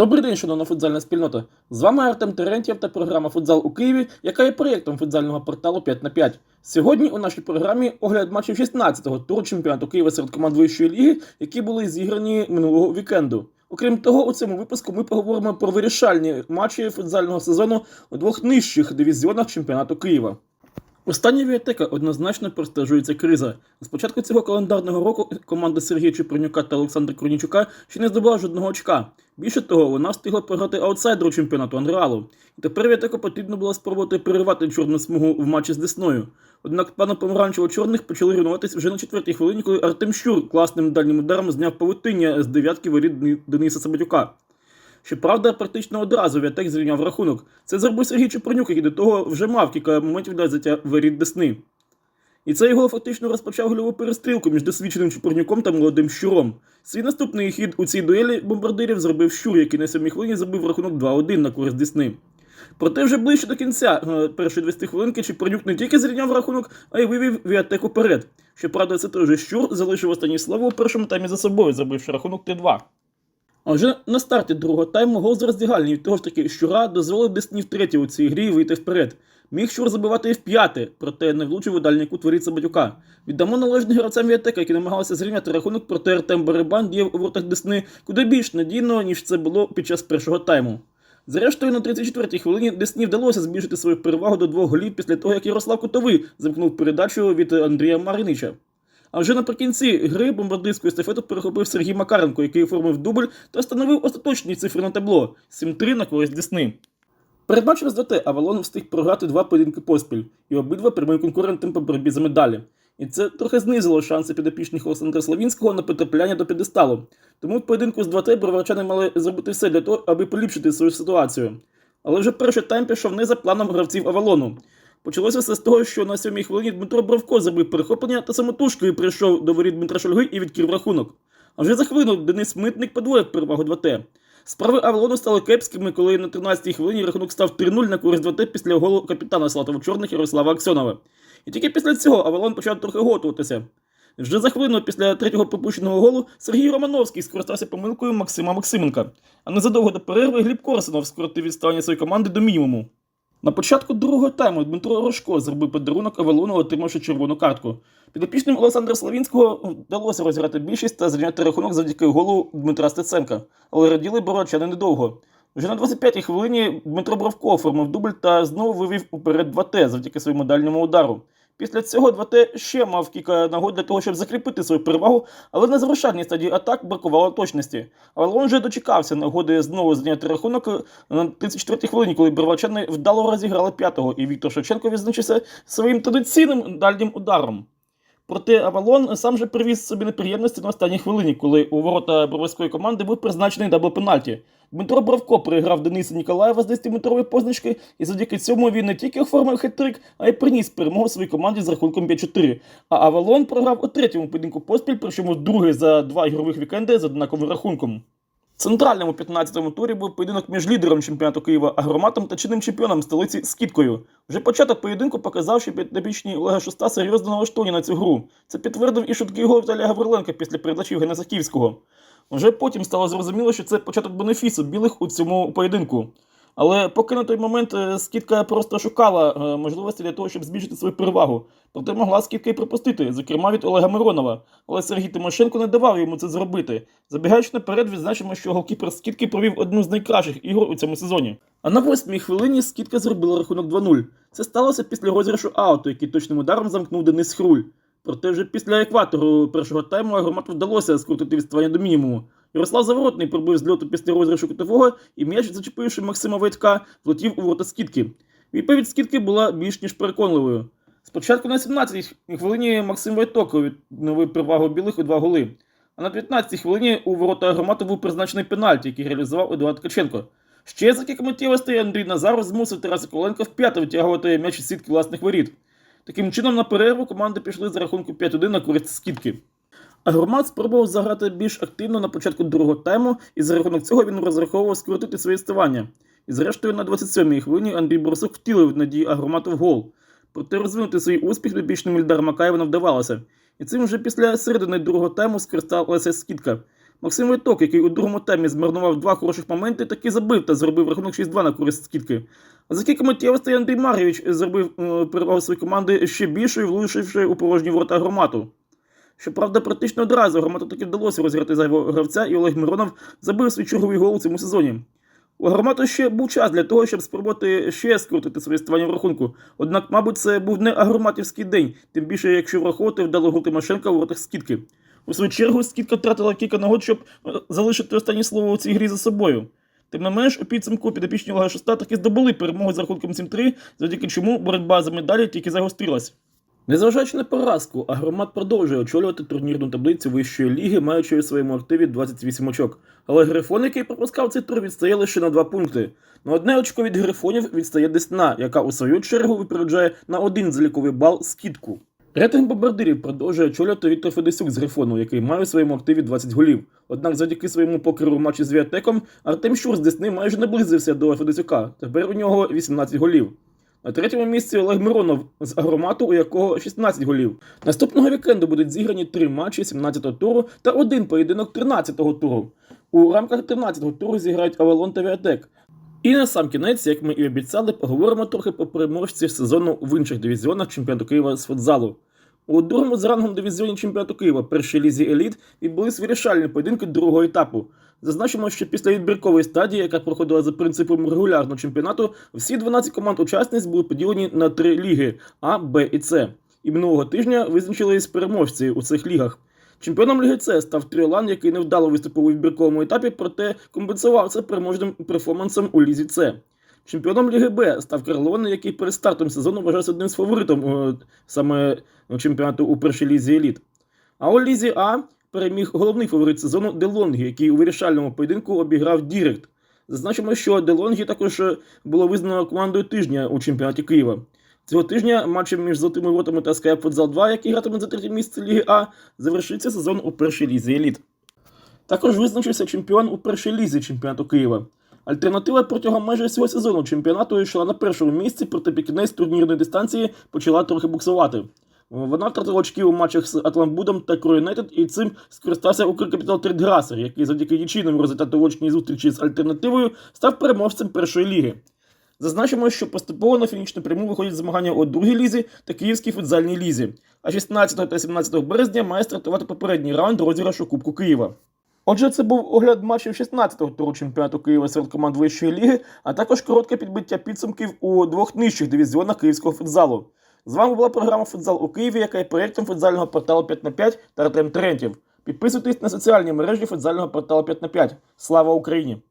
Добрий день, шановна футзальна спільнота. З вами Артем Терентьєв та програма Футзал у Києві, яка є проєктом футзального порталу 5 на 5 Сьогодні у нашій програмі огляд матчів 16-го туру чемпіонату Києва серед команд вищої ліги, які були зіграні минулого вікенду. Окрім того, у цьому випуску ми поговоримо про вирішальні матчі футзального сезону у двох нижчих дивізіонах чемпіонату Києва. Остання Віатека однозначно простежується криза. З початку цього календарного року команда Сергія Чепурнюка та Олександра Корнічука ще не здобула жодного очка. Більше того, вона встигла програти аутсайдеру чемпіонату Андреалу. І тепер Віатеку потрібно було спробувати перервати чорну смугу в матчі з Десною. Однак пана помаранчево-чорних почали рівнуватись вже на четвертій хвилині, коли Артем Щур класним дальнім ударом зняв павутиння з дев'ятки воріт Дениса Сабатюка. Щоправда, практично одразу Віатек зрівняв рахунок. Це зробив Сергій Чепурнюк, який до того вже мав кілька моментів для взяття воріт Десни. І цей гол фактично розпочав гольову перестрілку між досвідченим Чепурнюком та молодим Щуром. Свій наступний хід у цій дуелі бомбардирів зробив Щур, який на сьомій хвилині забив рахунок 2-1 на користь Десни. Проте вже ближче до кінця е, першої 20 хвилинки Чепурнюк не тільки зрівняв рахунок, а й вивів Віатек уперед. Щоправда, це той же Щур залишив останнє слово у першому таймі за собою, забивши рахунок 3-2. А вже на старті другого тайму гол з роздягальні того ж таки Щура дозволив Десні втретє у цій грі вийти вперед. Міг Щур забивати і в п'яте, проте не влучив у дальній кут воріт Батюка. Віддамо належне гравцям Віатека, які намагалися зрівняти рахунок, проте Артем Барабан діяв у воротах Десни куди більш надійно, ніж це було під час першого тайму. Зрештою, на 34-й хвилині Десні вдалося збільшити свою перевагу до двох голів після того, як Ярослав Кутовий замкнув передачу від Андрія Маринича. А вже наприкінці гри бомбардирську естафету перехопив Сергій Макаренко, який оформив дубль та встановив остаточні цифри на табло 7-3 на користь Десни. Перед матчем з ДТ Авалон встиг програти два поєдинки поспіль, і обидва прямим конкурентам по боротьбі за медалі. І це трохи знизило шанси підопічних Олександра Славінського на потрапляння до підесталу. Тому в поєдинку з 2Т броварчани мали зробити все для того, аби поліпшити свою ситуацію. Але вже перший тайм пішов не за планом гравців Авалону. Почалося все з того, що на сьомій хвилині Дмитро Бровко зробив перехоплення та самотужкою прийшов до воріт Дмитра Шульги і відкрив рахунок. А вже за хвилину Денис Митник подвоїв перевагу 2Т. Справи Авалону стали кепськими, коли на 13-й хвилині рахунок став 3-0 на користь 2Т після голу капітана Слатово Чорних Ярослава Аксьонова. І тільки після цього Авалон почав трохи готуватися. Вже за хвилину після третього пропущеного голу Сергій Романовський скористався помилкою Максима Максименка. А незадовго до перерви Гліб Корсунов скоротив відставання своєї команди до мінімуму. На початку другого тайму Дмитро Рожко зробив подарунок Авалону, отримавши червону картку. Підопічним Олександра Славінського вдалося розіграти більшість та зрівняти рахунок завдяки голу Дмитра Стеценка, але раділи бородчани недовго. Вже на 25-й хвилині Дмитро Бровко оформив дубль та знову вивів уперед 2Т завдяки своєму дальньому удару. Після цього 2Т ще мав кілька нагод для того, щоб закріпити свою перевагу, але на завершальній стадії атак бракувало точності. Але він вже дочекався нагоди знову зняти рахунок на 34-й хвилині, коли Бервачани вдало розіграли п'ятого, і Віктор Шевченко відзначився своїм традиційним дальнім ударом. Проте Авалон сам же привіз собі неприємності на останній хвилині, коли у ворота броварської команди був призначений дабл пенальті. Дмитро Бровко переграв Дениса Ніколаєва з 10-метрової позначки, і завдяки цьому він не тільки оформив хет-трик, а й приніс перемогу своїй команді з рахунком 5-4. А Авалон програв у третьому поєдинку поспіль, причому другий за два ігрових вікенди з однаковим рахунком. Центральному 15-му турі був поєдинок між лідером чемпіонату Києва Агроматом та чинним чемпіоном столиці Скіткою. Вже початок поєдинку показав, що підопічні Олега Шуста серйозно налаштовані на цю гру. Це підтвердив і шутки гол Віталія Гавриленка після передачі Євгена Сахівського. Вже потім стало зрозуміло, що це початок бенефісу білих у цьому поєдинку. Але поки на той момент е, скидка просто шукала е, можливості для того, щоб збільшити свою перевагу. Проте могла скидка й пропустити, зокрема від Олега Миронова. Але Сергій Тимошенко не давав йому це зробити. Забігаючи наперед, відзначимо, що голкіпер скидки провів одну з найкращих ігор у цьому сезоні. А на восьмій хвилині скидка зробила рахунок 2-0. Це сталося після розіграшу ауту, який точним ударом замкнув Денис Хруль. Проте вже після екватору першого тайму агромату вдалося скрутити відставання до мінімуму. Ярослав Заворотний пробив з льоту після розіграшу кутового, і м'яч, зачепивши Максима Войтка, влетів у ворота скидки. Відповідь скидки була більш ніж переконливою. Спочатку на 17-й хвилині Максим Войток відновив перевагу білих у два голи. А на 15-й хвилині у ворота агромату був призначений пенальті, який реалізував Едуард Ткаченко. Ще за кілька миттєвостей Андрій Назаров змусив Тараса Коленка вп'яте витягувати м'яч із сітки власних воріт. Таким чином, на перерву команди пішли за рахунку 5-1 на користь скидки. Агромат спробував заграти більш активно на початку другого тайму, і за рахунок цього він розраховував скоротити своє ставання. І зрештою на 27-й хвилині Андрій Борсук втілив надії агромату в гол. Проте розвинути свій успіх добічним Ільдар Макаєва вдавалося. І цим вже після середини другого тайму скористалася скидка. Максим Виток, який у другому темі змарнував два хороших моменти, таки забив та зробив рахунок 6-2 на користь скидки. А за кілька миттєвостей Андрій Мар'євич зробив е, перевагу своєї команди ще більшою, влучивши у порожні ворота громаду. Щоправда, практично одразу громаду таки вдалося розіграти зайвого гравця, і Олег Миронов забив свій черговий гол у цьому сезоні. У Громату ще був час для того, щоб спробувати ще скрутити своє ставання в рахунку. Однак, мабуть, це був не агроматівський день, тим більше, якщо враховувати вдало гол Тимошенка у воротах скидки. У свою чергу, скидка втратила кілька нагод, щоб е, залишити останнє слово у цій грі за собою. Тим не менш, у підсумку підопічні Олега Шоста таки здобули перемогу за рахунком 7-3, завдяки чому боротьба за медалі тільки загострилась. Незважаючи на поразку, Агромат продовжує очолювати турнірну таблицю вищої ліги, маючи у своєму активі 28 очок. Але Грифон, який пропускав цей тур, відстає лише на 2 пункти. На одне очко від Грифонів відстає Десна, яка у свою чергу випереджає на один заліковий бал скидку. Рейтинг бомбардирів продовжує очолювати Віктор Федесюк з Грифону, який має у своєму активі 20 голів. Однак завдяки своєму покеру в матчі з Віатеком Артем Щур з Десни майже наблизився до Федесюка. Тепер у нього 18 голів. На третьому місці Олег Миронов з агромату, у якого 16 голів. Наступного вікенду будуть зіграні три матчі 17-го туру та один поєдинок 13-го туру. У рамках 13-го туру зіграють Авалон та Віатек. І на сам кінець, як ми і обіцяли, поговоримо трохи про переможців сезону в інших дивізіонах чемпіонату Києва з футзалу. У другому з рангом дивізіоні чемпіонату Києва першій лізі еліт відбулись вирішальні поєдинки другого етапу. Зазначимо, що після відбіркової стадії, яка проходила за принципом регулярного чемпіонату, всі 12 команд учасниць були поділені на три ліги А, Б і С. І минулого тижня визначились переможці у цих лігах. Чемпіоном Ліги С став Тріолан, який невдало виступив у відбірковому етапі, проте компенсував це переможним перформансом у Лізі С. Чемпіоном Ліги Б став Карлоне, який перед стартом сезону вважався одним з фаворитом е, саме чемпіонату у першій лізі еліт. А у Лізі А переміг головний фаворит сезону Делонгі, який у вирішальному поєдинку обіграв Дірект. Зазначимо, що Делонгі також е, було визнано командою тижня у чемпіонаті Києва. Цього тижня матчем між Золотими Воротами та Skype Futsal 2, який гратиме за третє місце Ліги А, завершиться сезон у першій лізі еліт. Також визначився чемпіон у першій лізі чемпіонату Києва. Альтернатива протягом майже всього сезону чемпіонату йшла на першому місці, проте під кінець турнірної дистанції почала трохи буксувати. Вона втратила очки у матчах з Атламбудом та Кроюнайтед і цим скористався Укркапітал Трейдграсер, який завдяки нічийному результату в очній зустрічі з альтернативою став переможцем першої ліги. Зазначимо, що поступово на фінішну пряму виходять змагання у другій лізі та Київській футзальній лізі. А 16 та 17 березня має стартувати попередній раунд розіграшу Кубку Києва. Отже, це був огляд матчів 16-го туру чемпіонату Києва серед команд вищої ліги, а також коротке підбиття підсумків у двох нижчих дивізіонах київського футзалу. З вами була програма Футзал у Києві, яка є проєктом футзального порталу 5 на 5 та Артем Терентів. Підписуйтесь на соціальні мережі футзального порталу 5 на 5. Слава Україні!